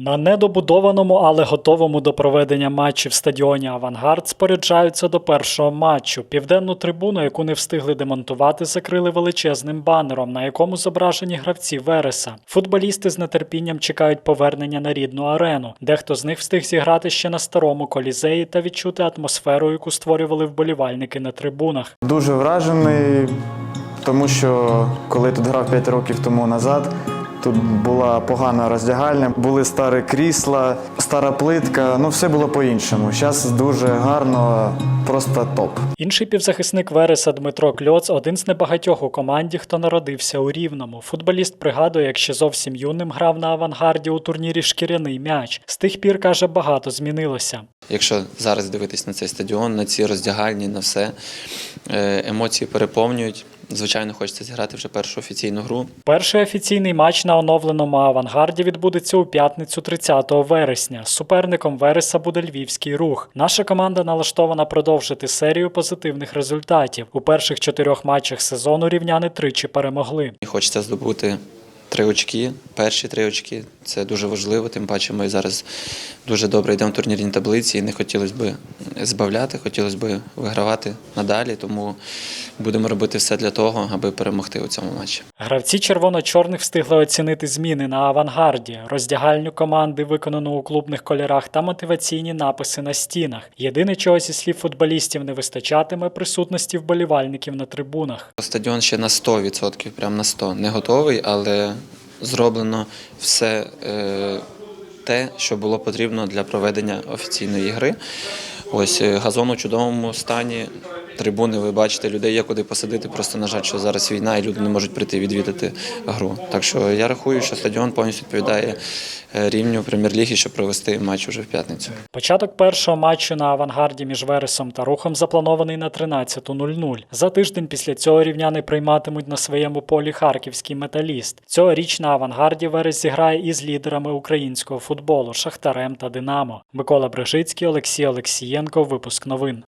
На недобудованому, але готовому до проведення матчів стадіоні Авангард споряджаються до першого матчу. Південну трибуну, яку не встигли демонтувати, закрили величезним банером, на якому зображені гравці Вереса. Футболісти з нетерпінням чекають повернення на рідну арену. Дехто з них встиг зіграти ще на старому колізеї та відчути атмосферу, яку створювали вболівальники на трибунах. Дуже вражений, тому що коли тут грав 5 років тому назад, тут була погана роздягальня, були старі крісла, стара плитка, ну все було по-іншому. Зараз дуже гарно, просто топ. Інший півзахисник Вереса Дмитро Кльоц один з небагатьох у команді, хто народився у Рівному. Футболіст пригадує, як ще зовсім юним грав на авангарді у турнірі Шкіряний м'яч. З тих пір каже, багато змінилося. Якщо зараз дивитись на цей стадіон, на ці роздягальні, на все, е, емоції переповнюють. Звичайно, хочеться зіграти вже першу офіційну гру. Перший офіційний матч на оновленому авангарді відбудеться у п'ятницю 30 вересня. Суперником Вереса буде львівський рух. Наша команда налаштована продовжити серію позитивних результатів. У перших чотирьох матчах сезону рівняни тричі перемогли. І хочеться здобути три очки, перші три очки. Це дуже важливо. Тим паче ми зараз дуже добре йдемо в турнірній таблиці і не хотілося б збавляти, хотілося б вигравати надалі. Тому будемо робити все для того, аби перемогти у цьому матчі. Гравці червоно-чорних встигли оцінити зміни на авангарді, роздягальню команди, виконану у клубних кольорах, та мотиваційні написи на стінах. Єдине, чого зі слів футболістів не вистачатиме присутності вболівальників на трибунах. Стадіон ще на 100%, прям на 100%. Не готовий, але зроблено все е, те, що було потрібно для проведення офіційної гри. Ось е, газон у чудовому стані. Трибуни, ви бачите, людей є куди посадити. Просто на жаль, що зараз війна і люди не можуть прийти відвідати гру. Так що я рахую, що стадіон повністю відповідає е, рівню прем'єр-ліги, щоб провести матч уже в п'ятницю. Початок першого матчу на авангарді між Вересом та Рухом запланований на 13.00. За тиждень після цього рівняни прийматимуть на своєму полі харківський металіст. Цьогоріч на авангарді Верес зіграє із лідерами українського футболу Шахтарем та Динамо. Микола Брижицький, Олексій Олексієнко. Випуск новин.